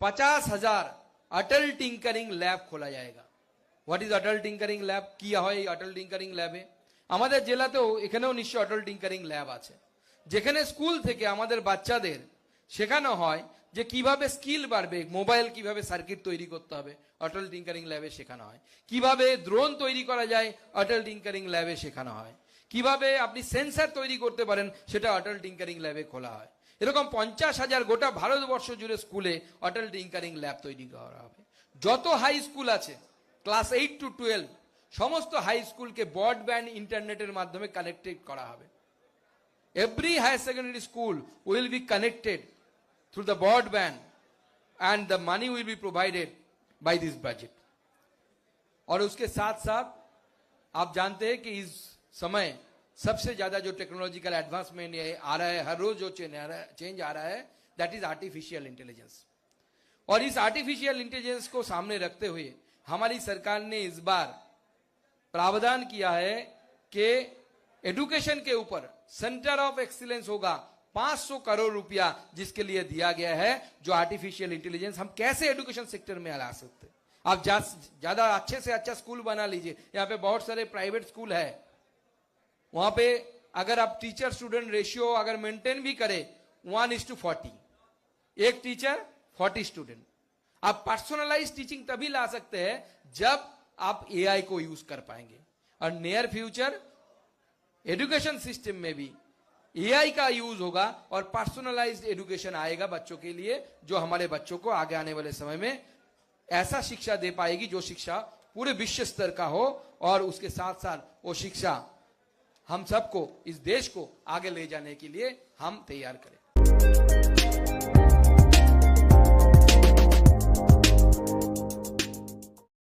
पचास हजार अटल tinkering lab खोला जाएगा what is Atal tinkering lab কি হয় এই অটল টিঙ্কারিং ল্যাবে আমাদের জেলাতেও এখানেও নিশ্চয়ই অটল টিঙ্কারিং ল্যাব আছে যেখানে স্কুল থেকে আমাদের বাচ্চাদের শেখানো হয় যে কিভাবে স্কিল বাড়বে মোবাইল কিভাবে সার্কিট তৈরি করতে হবে অটল টিঙ্কারিং ল্যাবে শেখানো হয় কিভাবে ড্রোন তৈরি করা যায় অটল টিঙ্কারিং ল্যাবে শেখানো হয় কিভাবে আপনি সেন্সার তৈরি করতে পারেন সেটা অটল টিঙ্কারিং ল্যাবে খোলা হয় এরকম পঞ্চাশ হাজার গোটা ভারতবর্ষ জুড়ে স্কুলে অটল টিঙ্কারিং ল্যাব তৈরি করা হবে যত হাই স্কুল আছে ক্লাস এইট টু টুয়েলভ সমস্ত হাই স্কুলকে ব্রডব্যান্ড ইন্টারনেটের মাধ্যমে কানেক্টেড করা হবে every higher secondary school will be connected through the broadband and the money will be provided by this budget और उसके साथ साथ आप जानते हैं कि इस समय सबसे ज़्यादा जो टेक्नोलॉजिकल एडवांसमेंट आ रहा है, हर रोज जो चेंज आ रहा है दैट इज़ आर्टिफिशियल इंटेलिजेंस और इस आर्टिफिशियल इंटेलिजेंस को सामने रखते हुए हमारी सरकार ने इस बार प्रावधान किया है कि एडुकेशन के ऊपर सेंटर ऑफ़ एक्सीलेंस होगा 500 करोड़ रुपया जिसके लिए दिया गया है, जो आर्टिफिशियल इंटेलिजेंस हम कैसे एजुकेशन सेक्टर में ला सकते हैं? आप ज़्यादा अच्छे से अच्छा स्कूल बना लीजिए। यहाँ पे बहुत सारे प्राइवेट स्कूल है। वहाँ पे अगर आप टीचर स्टूडेंट रेशियो अगर मेंटेन भी करें वन इज़ टू फोर्टी एक टीचर फोर्टी स्टूडेंट आप पर्सनलाइज टीचिंग तभी ला सकते हैं जब आप एआई को यूज़ कर पाएँगे। और नियर फ्यूचर एजुकेशन सिस्टम में भी एआई का यूज़ होगा और पर्सनलाइज्ड एजुकेशन आएगा बच्चों के लिए, जो हमारे बच्चों को आगे आने वाले समय में ऐसा शिक्षा दे पाएगी जो शिक्षा पूरे विश्व स्तर का हो और उसके साथ साथ वो शिक्षा हम सबको इस देश को आगे ले जाने के लिए हम तैयार करें।